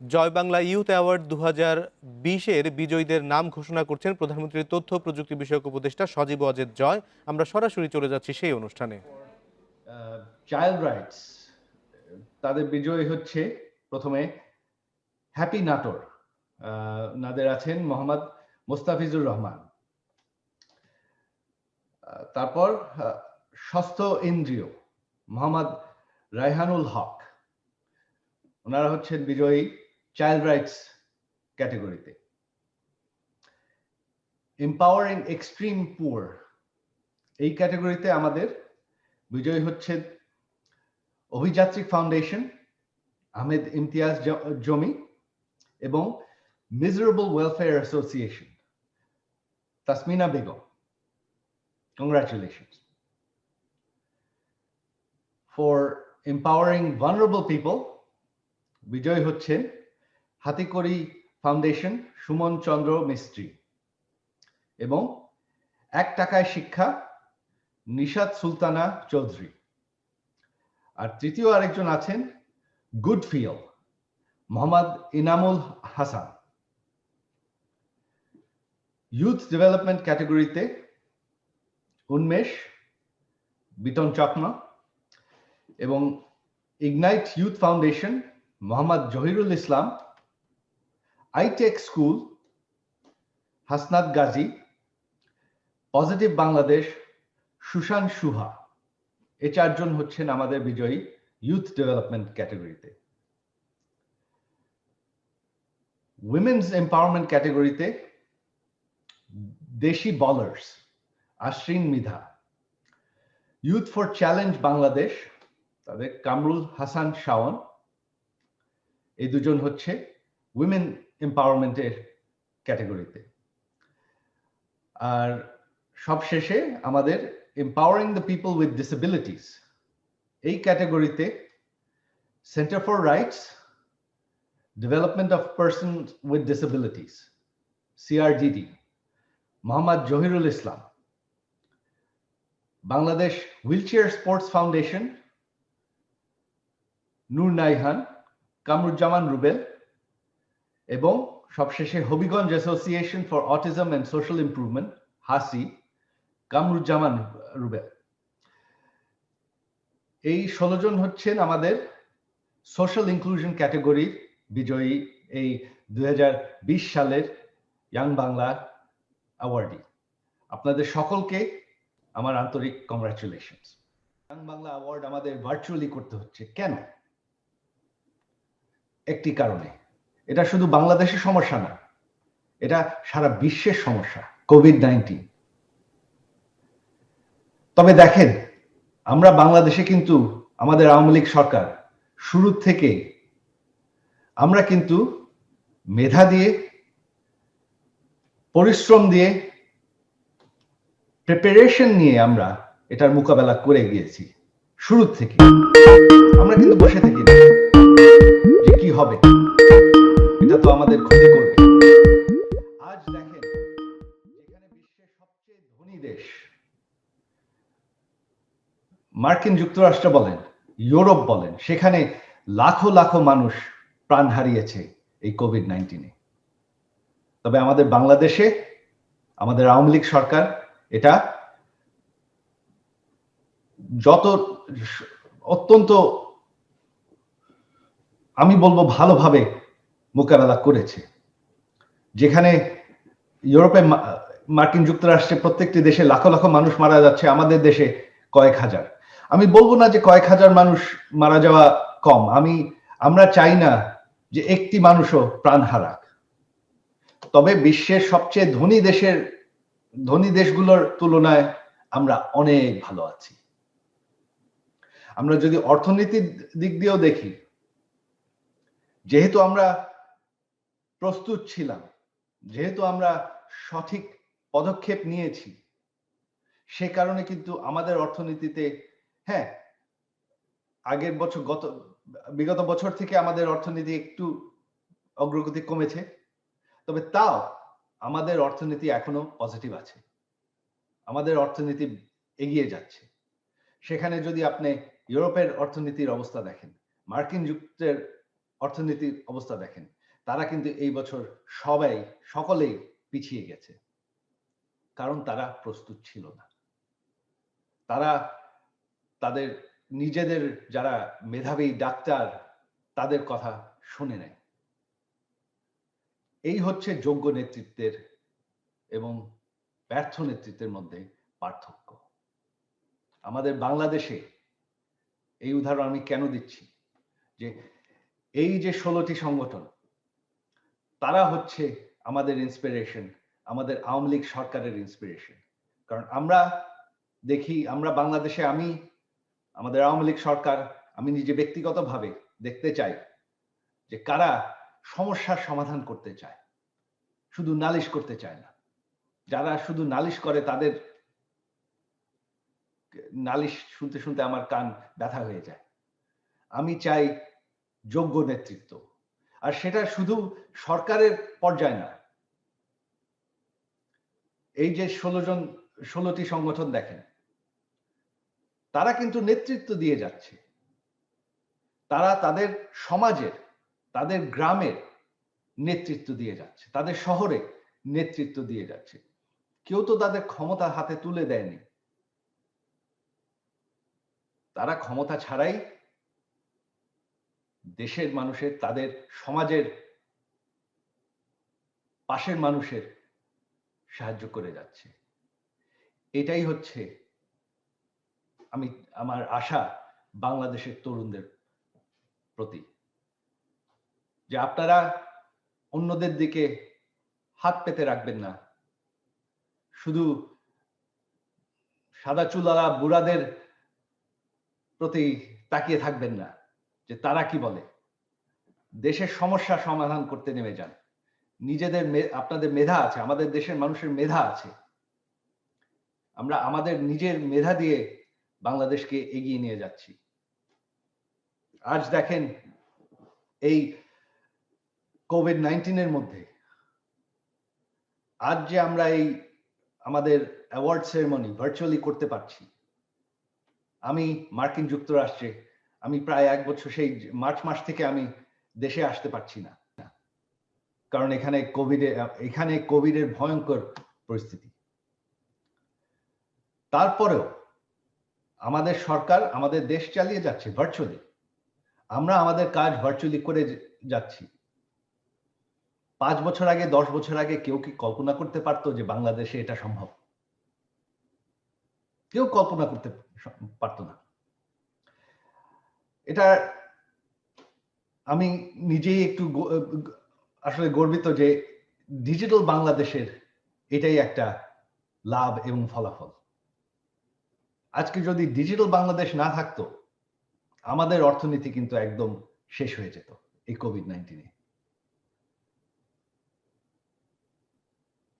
জয় Bangla youth award দু হাজার বিশের বিজয়ীদের নাম ঘোষণা করছেন প্রধানমন্ত্রীর তথ্য প্রযুক্তি বিষয়ক উপদেষ্টা সজীব অজেদ জয়। আমরা সরাসরি চলে যাচ্ছি সেই অনুষ্ঠানে। চাইল্ড রাইটস তাদের বিজয়ী হচ্ছে প্রথমে হ্যাপি নাটোর নাদের আছেন মোহাম্মদ মোস্তাফিজুর রহমান। তারপর স্বাস্থ্য ইন্দ্রিয় মোহাম্মদ রায়হানুল হক। ওনারা হচ্ছেন বিজয়ী চাইল্ড রাইটস ক্যাটেগরিতে এম্পাওয়ারিং এক্সট্রিম পুয়ার এই ক্যাটেগরিতে আমাদের বিজয়ী হচ্ছে অভিযাত্রিক ফাউন্ডেশন আহমেদ ইমতিয়াজ জ- জমি এবং miserable welfare association Tasmina Begum. Congratulation for empowering vulnerable people বিজয় হচ্ছেন হাতিকড়ি ফাউন্ডেশন, সুমন চন্দ্র মিস্ত্রি। এবং এক টাকায় শিক্ষা নিশাদ সুলতানা চৌধুরী। আর তৃতীয় আরেকজন আছেন good feel Mohammad Inamul Hasan. Youth development ক্যাটাগরিতে উন্মেষ বিতন চকমা এবং ignite youth foundation, Mohammad Zahirul Islam itech school Hasnat Gazi positive Bangladesh Sushan Suha এ চারজন হচ্ছেন আমাদের বিজয়ী ইউথ ডেভেলপমেন্ট ক্যাটাগরিতে উইমেন্স এম্পাওয়ারমেন্ট ক্যাটাগরিতে Desi ballers Ashrin Midha youth for challenge Bangladesh তাদের কামরুল হাসান শাওন। এই দুজন হচ্ছে উইমেন এম্পাওয়ারমেন্টের ক্যাটাগরিতে আর সবশেষে আমাদের empowering the people with disabilities এই ক্যাটাগরিতে centre for rights development of person with disabilities CRDD Mohammad Zahirul Islam Bangladesh wheelchair sports foundation Noor Naihan Kamruzzaman Rubel এবং সবশেষে Habiganj association for autism and social improvement Hasi, Kamruzzaman Rubel. এই ষোলো জন হচ্ছেন আমাদের social inclusion ক্যাটাগরির বিজয়ী এই দু হাজার বিশ সালের ইয়াং বাংলা অ্যাওয়ার্ডি আপনাদের সকলকে আমার আন্তরিক কংগ্রাচুলেশন ইয়াং বাংলা অ্যাওয়ার্ড আমাদের ভার্চুয়ালি করতে হচ্ছে। কেন? একটি কারণে। এটা শুধু বাংলাদেশের সমস্যা না, এটা সারা বিশ্বের সমস্যা কোভিড নাইন্টিন তবে দেখেন, আমরা বাংলাদেশে কিন্তু আমাদের আওয়ামী লীগ সরকার শুরু থেকে আমরা কিন্তু মেধা দিয়ে, পরিশ্রম দিয়ে প্রিপারেশন নিয়ে আমরা এটার মোকাবেলা করে গিয়েছি, শুরু থেকে। আমরা কিন্তু বসে থাকি যে কি হবে। এটা তো আমাদের ক্ষতি করবে। আজ দেখেন, যেখানে বিশ্বের সবচেয়ে ধনী দেশ, মার্কিন যুক্তরাষ্ট্র বলেন, ইউরোপ বলেন, সেখানে লাখো লাখো মানুষ প্রাণ হারিয়েছে এই কোভিড নাইন্টিনে তবে আমাদের বাংলাদেশে, আমাদের আওয়ামী লীগ সরকার এটা যত অত্যন্ত, আমি বলব ভালোভাবে মোকাবেলা করেছে। যেখানে ইউরোপে মার্কিন যুক্তরাষ্ট্রে প্রত্যেকটি দেশে লাখো লাখো মানুষ মারা যাচ্ছে, আমাদের দেশে কয়েক হাজার। আমি বলব না যে কয়েক হাজার মানুষ মারা যাওয়া কম। আমি, আমরা চাই না যে একটি মানুষও প্রাণ হারাক। তবে বিশ্বের সবচেয়ে ধনী দেশের, ধনী দেশগুলোর তুলনায় আমরা অনেক ভালো আছি। আমরা যদি অর্থনীতির দিক দিয়েও দেখি, যেহেতু আমরা প্রস্তুত ছিলাম, যেহেতু আমরা সঠিক পদক্ষেপ নিয়েছি। সে কারণে কিন্তু আমাদের অর্থনীতিতে হ্যাঁ আগের বছর গত, বিগত বছর থেকে আমাদের অর্থনীতি একটু অগ্রগতি কমেছে, তবে তাও আমাদের অর্থনীতি এখনও পজিটিভ আছে। আমাদের অর্থনীতি এগিয়ে যাচ্ছে। সেখানে যদি আপনি ইউরোপের অর্থনীতির অবস্থা দেখেন, মার্কিন যুক্তের অর্থনীতির অবস্থা দেখেন তারা কিন্তু এই বছর সবাই, সকলেই পিছিয়ে গেছে। কারণ তারা প্রস্তুত ছিল না। তারা তাদের নিজেদের যারা মেধাবী ডাক্তার, তাদের কথা শুনে নেয়। এই হচ্ছে যোগ্য নেতৃত্বের এবং ব্যর্থ নেতৃত্বের মধ্যে পার্থক্য। আমাদের বাংলাদেশে এই উদাহরণ আমি কেন দিচ্ছি? যে এই যে ষোলোটি সংগঠন তারা হচ্ছে আমাদের ইন্সপিরেশন আমাদের আওয়ামী লীগ সরকারের ইন্সপিরেশন কারণ আমরা দেখি, আমরা বাংলাদেশে আমি, আমাদের আওয়ামী লীগ সরকার, আমি নিজে ব্যক্তিগতভাবে দেখতে চাই যে কারা সমস্যার সমাধান করতে চায়। শুধু নালিশ করতে চায় না। যারা শুধু নালিশ করে তাদের নালিশ শুনতে শুনতে আমার কান ব্যথা হয়ে যায়। আমি চাই যোগ্য নেতৃত্ব। আর সেটা শুধু সরকারের পর্যায় না এই যে ষোলো জন, ষোলোটি সংগঠন দেখেন, তারা কিন্তু নেতৃত্ব দিয়ে যাচ্ছে। তারা তাদের সমাজের, তাদের গ্রামের নেতৃত্ব দিয়ে যাচ্ছে, তাদের শহরে নেতৃত্ব দিয়ে যাচ্ছে। কেউ তো তাদের ক্ষমতা হাতে তুলে দেয়নি। তারা ক্ষমতা ছাড়াই দেশের মানুষের, তাদের সমাজের পাশের মানুষের সাহায্য করে যাচ্ছে। এটাই হচ্ছে আমি, আমার আশা বাংলাদেশের তরুণদের প্রতি। যে আপনারা অন্যদের দিকে হাত পেতে রাখবেন না। শুধু সাদা চুলারা বুড়াদের প্রতি তাকিয়ে থাকবেন না। যে তারা কি বলে? দেশের সমস্যা সমাধান করতে নেমে যান। নিজেদের আপনাদের মেধা আছে, আমাদের দেশের মানুষের মেধা আছে। আমরা আমাদের নিজের মেধা দিয়ে বাংলাদেশকে এগিয়ে নিয়ে যাচ্ছি। আজ দেখেন এই কোভিড নাইন্টিনের মধ্যে আজ যে আমরা এই আমাদের অ্যাওয়ার্ড সেরেমনি ভার্চুয়ালি করতে পারছি, আমি মার্কিন যুক্তরাষ্ট্রে আমি প্রায় এক বছর সেই মার্চ মাস থেকে আমি দেশে আসতে পারছি না। কারণ এখানে কোভিডে এখানে কোভিডের ভয়ঙ্কর পরিস্থিতি। তারপরেও আমাদের সরকার আমাদের দেশ চালিয়ে যাচ্ছে ভার্চুয়ালি আমরা আমাদের কাজ ভার্চুয়ালি করে যাচ্ছি। পাঁচ বছর আগে, দশ বছর আগে কেউ কি কল্পনা করতে পারতো যে বাংলাদেশে এটা সম্ভব? কেউ কল্পনা করতে পারতো না। এটা আমি নিজেই একটু আসলে গর্বিত যে ডিজিটাল বাংলাদেশের এটাই একটা লাভ এবং ফলাফল। আজকে যদি ডিজিটাল বাংলাদেশ না থাকতো, আমাদের অর্থনীতি কিন্তু একদম শেষ হয়ে যেত এই কোভিড নাইন্টিনে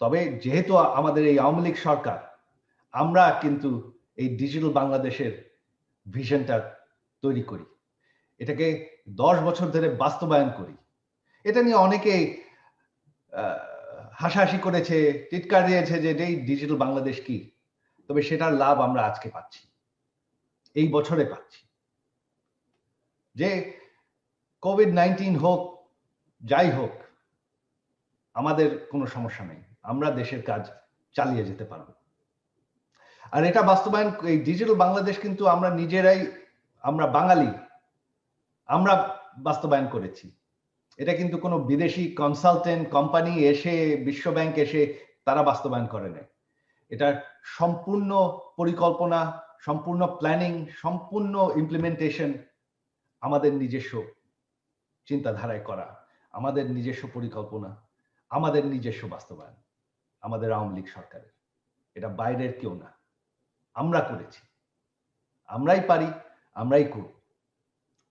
তবে যেহেতু আমাদের এই আওয়ামী লীগ সরকার, আমরা কিন্তু এই ডিজিটাল বাংলাদেশের ভিশনটা তৈরি করি। এটাকে দশ বছর ধরে বাস্তবায়ন করি। এটা নিয়ে অনেকে হাসাহাসি করেছে, টিটকার দিয়েছে যে এই ডিজিটাল বাংলাদেশ কি? তবে সেটার লাভ আমরা আজকে পাচ্ছি। এই বছরে পাচ্ছি। যে কোভিড নাইন্টিন হোক, যাই হোক, আমাদের কোনো সমস্যা নেই। আমরা দেশের কাজ চালিয়ে যেতে পারব। আর এটা বাস্তবায়ন, এই ডিজিটাল বাংলাদেশ কিন্তু আমরা নিজেরাই, আমরা বাঙালি আমরা বাস্তবায়ন করেছি। এটা কিন্তু কোনো বিদেশি কনসালটেন্ট কোম্পানি এসে বিশ্ব ব্যাংক এসে তারা বাস্তবায়ন করে নেয় এটা সম্পূর্ণ পরিকল্পনা, সম্পূর্ণ প্ল্যানিং সম্পূর্ণ ইমপ্লিমেন্টেশন আমাদের নিজস্ব চিন্তাধারায় করা, আমাদের নিজস্ব পরিকল্পনা, আমাদের নিজস্ব বাস্তবায়ন, আমাদের আওয়ামী লীগ সরকারের। এটা বাইরের কেউ না। আমরা করেছি। আমরাই পারি, আমরাই করব।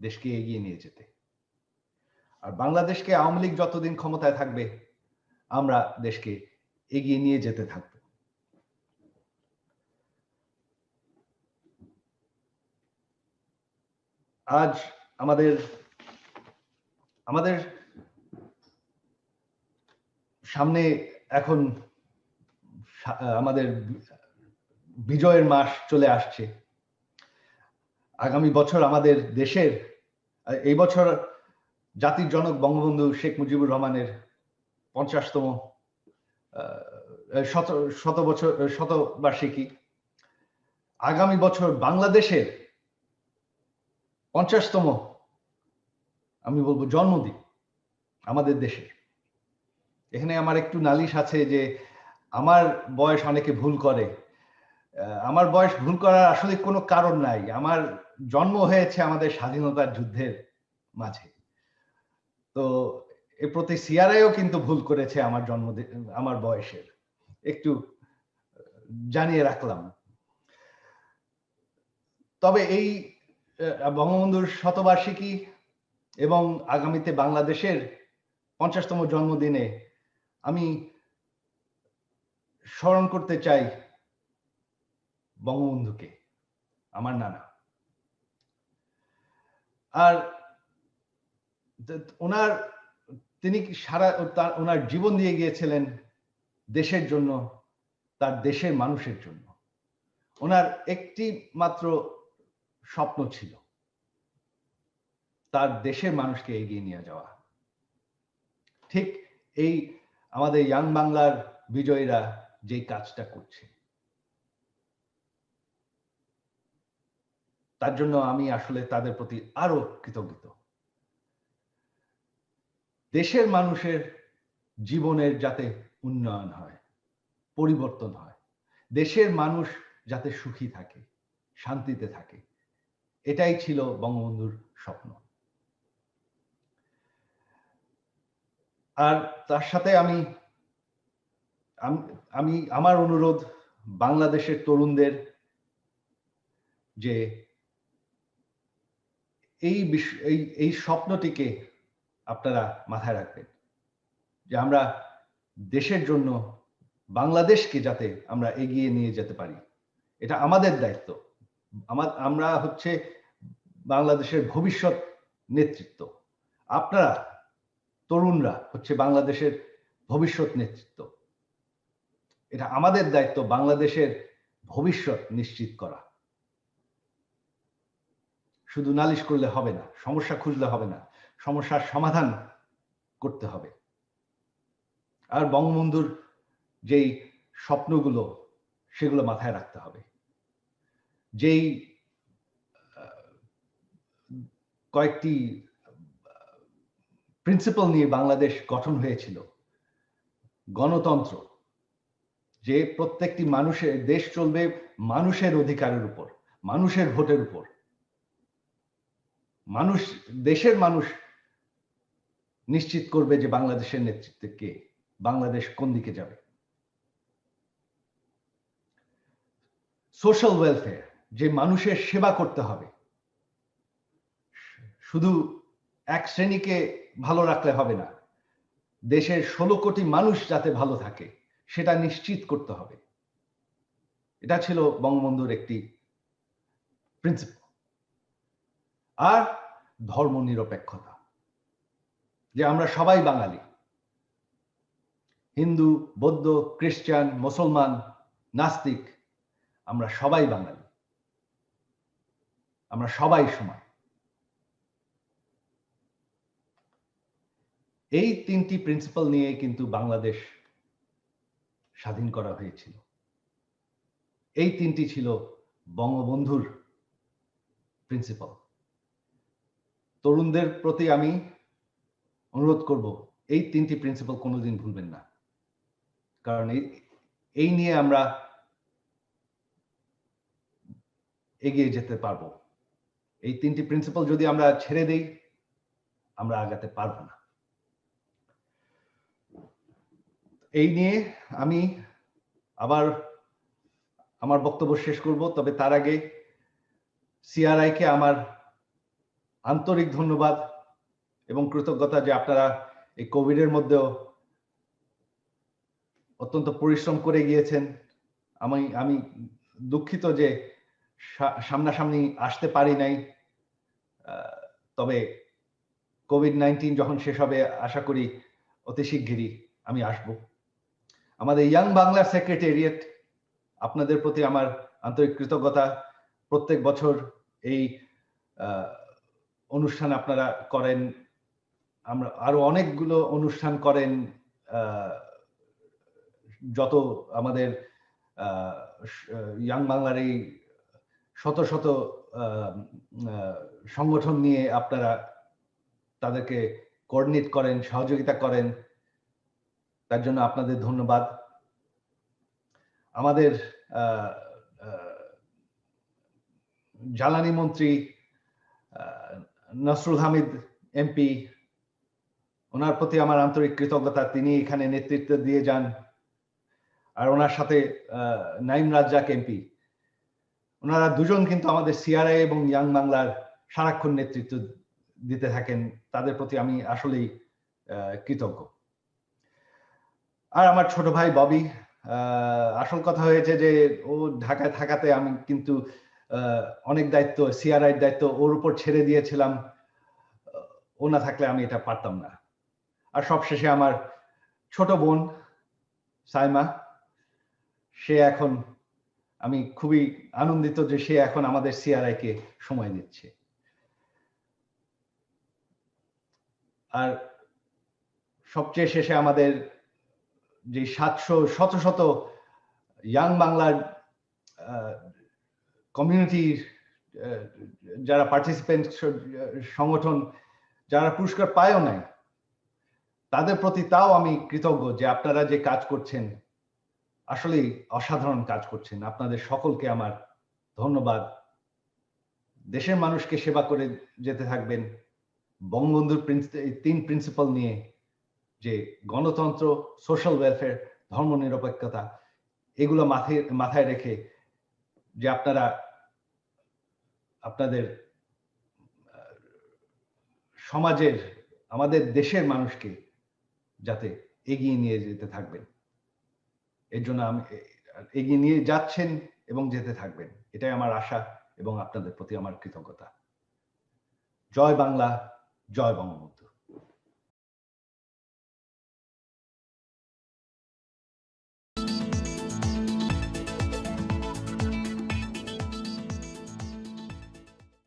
দেশকে এগিয়ে নিয়ে যেতে। আর বাংলাদেশকে আওয়ামী লীগ যতদিন ক্ষমতায় থাকবে, আমরা দেশকে এগিয়ে নিয়ে যেতে থাকব। আজ আমাদের আমাদের সামনে এখন আমাদের বিজয়ের মাস চলে আসছে। আগামী বছর আমাদের দেশের এই বছর জাতির জনক বঙ্গবন্ধু শেখ মুজিবুর রহমানের পঞ্চাশতম শত শত বছর শতবার্ষিকী। আগামী বছর বাংলাদেশের পঞ্চাশতম, আমি বলব জন্মদিন আমাদের দেশে এখানে আমার একটু নালিশ আছে যে আমার বয়স অনেকে ভুল করে। আমার বয়স ভুল করার আসলে কোনো কারণ নাই। আমার জন্ম হয়েছে আমাদের স্বাধীনতার যুদ্ধের মাঝে। তো এ প্রতি সিআরআইও কিন্তু ভুল করেছে আমার জন্মদিন আমার বয়সের। একটু জানিয়ে রাখলাম। তবে এই বঙ্গবন্ধুর শতবার্ষিকী এবং আগামীতে বাংলাদেশের পঞ্চাশতম জন্মদিনে আমি স্মরণ করতে চাই বঙ্গবন্ধুকে, আমার নানা। আর ওনার, তিনি সারা তার ওনার জীবন দিয়ে গিয়েছিলেন দেশের জন্য, তার দেশের মানুষের জন্য। ওনার একটি মাত্র স্বপ্ন ছিল, তার দেশের মানুষকে এগিয়ে নিয়ে যাওয়া। ঠিক এই আমাদের ইয়াং বাংলার বিজয়ীরা যেই কাজটা করছে তার জন্য আমি আসলে তাদের প্রতি আরও কৃতজ্ঞ। দেশের মানুষের জীবনের যাতে উন্নয়ন হয়, পরিবর্তন হয়, দেশের মানুষ যাতে সুখী থাকে, শান্তিতে থাকে, এটাই ছিল বঙ্গবন্ধুর স্বপ্ন। আর তার সাথে আমি আমি আমার অনুরোধ বাংলাদেশের তরুণদের যে এই এই এই স্বপ্নটিকে আপনারা মাথায় রাখবেন যে আমরা দেশের জন্য বাংলাদেশকে যাতে আমরা এগিয়ে নিয়ে যেতে পারি। এটা আমাদের দায়িত্ব। আমার আমরা হচ্ছে বাংলাদেশের ভবিষ্যৎ নেতৃত্ব। আপনারা তরুণরা হচ্ছে বাংলাদেশের ভবিষ্যৎ নেতৃত্ব। এটা আমাদের দায়িত্ব বাংলাদেশের ভবিষ্যৎ নিশ্চিত করা। শুধু নালিশ করলে হবে না, সমস্যা খুঁজলে হবে না, সমস্যার সমাধান করতে হবে। আর বঙ্গবন্ধুর যেই স্বপ্নগুলো, সেগুলো মাথায় রাখতে হবে। যেই কয়েকটি প্রিন্সিপাল নিয়ে বাংলাদেশ গঠন হয়েছিল, গণতন্ত্র, যে প্রত্যেকটি মানুষের, দেশ চলবে মানুষের অধিকারের উপর, মানুষের ভোটের উপর। মানুষ, দেশের মানুষ নিশ্চিত করবে যে বাংলাদেশের নেতৃত্বে কে, বাংলাদেশ কোন দিকে যাবে। সোশ্যাল ওয়েলফেয়ার যে মানুষের সেবা করতে হবে, শুধু এক শ্রেণীকে ভালো রাখলে হবে না, দেশের ষোলো কোটি মানুষ যাতে ভালো থাকে, সেটা নিশ্চিত করতে হবে। এটা ছিল বঙ্গবন্ধুর একটি প্রিন্সিপাল আর ধর্ম নিরপেক্ষতা যে আমরা সবাই বাঙালি। হিন্দু, বৌদ্ধ, খ্রিস্টান, মুসলমান, নাস্তিক, আমরা সবাই বাঙালি। আমরা সবাই সমান। এই তিনটি প্রিন্সিপাল নিয়ে কিন্তু বাংলাদেশ স্বাধীন করা হয়েছিল। এই তিনটি ছিল বঙ্গবন্ধুর প্রিন্সিপাল তরুণদের প্রতি আমি অনুরোধ করব, এই তিনটি প্রিন্সিপাল কোনোদিন ভুলবেন না। কারণ এই নিয়ে আমরা এগিয়ে যেতে পারব। এই তিনটি প্রিন্সিপাল যদি আমরা ছেড়ে দেই, আমরা আগাতে পারব না। এই নিয়ে আমি আবার আমার বক্তব্য শেষ করব, তবে তার আগে সিআরআই কে আমার আন্তরিক ধন্যবাদ এবং কৃতজ্ঞতা যে আপনারা এই কোভিডের মধ্যেও অত্যন্ত পরিশ্রম করে গিয়েছেন। আমি আমি দুঃখিত যে সামনাসামনি আসতে পারি নাই। তবে কোভিড নাইন্টিন যখন শেষ হবে, আশা করি অতি শিগগিরই আমি আসব। আমাদের ইয়াং বাংলা সেক্রেটারিয়েট, আপনাদের প্রতি আমার আন্তরিক কৃতজ্ঞতা। প্রত্যেক বছর এই অনুষ্ঠান আপনারা করেন, আমরা আরও অনেকগুলো অনুষ্ঠান করেন যত আমাদের ইয়াং বাংলার এই শত শত সংগঠন নিয়ে আপনারা তাদেরকে কোঅর্ডিনেট করেন, সহযোগিতা করেন, তার জন্য আপনাদের ধন্যবাদ। আমাদের জ্বালানি মন্ত্রী নসরুল হামিদ এমপি, ওনার প্রতি আমার আন্তরিক কৃতজ্ঞতা। তিনি এখানে নেতৃত্ব দিয়ে যান। আর ওনার সাথে নাইম রাজ্জাক এমপি। ওনারা দুজন কিন্তু আমাদের সিআরআই এবং ইয়াং বাংলার সারাক্ষণ নেতৃত্ব দিতে থাকেন। তাদের প্রতি আমি আসলেই কৃতজ্ঞ। আর আমার ছোট ভাই ববি আসল কথা হয়েছে যে, ও ঢাকায় থাকাতে আমি কিন্তু অনেক দায়িত্ব সিআরআই দায়িত্ব, ওর উপর ছেড়ে দিয়েছিলাম। ও না থাকলে আমি এটা পারতাম না। আর সবশেষে আমার ছোট বোন সাইমা, সে এখন আমি খুবই আনন্দিত যে সে এখন আমাদের সিআরআই কে সময় দিচ্ছে। আর সবচেয়ে শেষে আমাদের যে সাতশো, শত শত ইয়াং বাংলার কমিউনিটি যারা পার্টিসিপেন্ট সংগঠন, যারা পুরস্কার পায়ও নাই, তাদের প্রতি তাও আমি কৃতজ্ঞ যে আপনারা যে কাজ করছেন, আসলেই অসাধারণ কাজ করছেন। আপনাদের সকলকে আমার ধন্যবাদ। দেশের মানুষকে সেবা করে যেতে থাকবেন। বঙ্গবন্ধুর তিন প্রিন্সিপাল নিয়ে যে গণতন্ত্র সোশ্যাল ওয়েলফেয়ার ধর্মনিরপেক্ষতা, এগুলো মাথায় মাথায় রেখে যে আপনারা আপনাদের সমাজের, আমাদের দেশের মানুষকে যাতে এগিয়ে নিয়ে যেতে থাকবেন। এর জন্য আমি এগিয়ে নিয়ে যাচ্ছেন এবং যেতে থাকবেন। এটাই আমার আশা এবং আপনাদের প্রতি আমার কৃতজ্ঞতা। জয় বাংলা, জয় বঙ্গবন্ধু।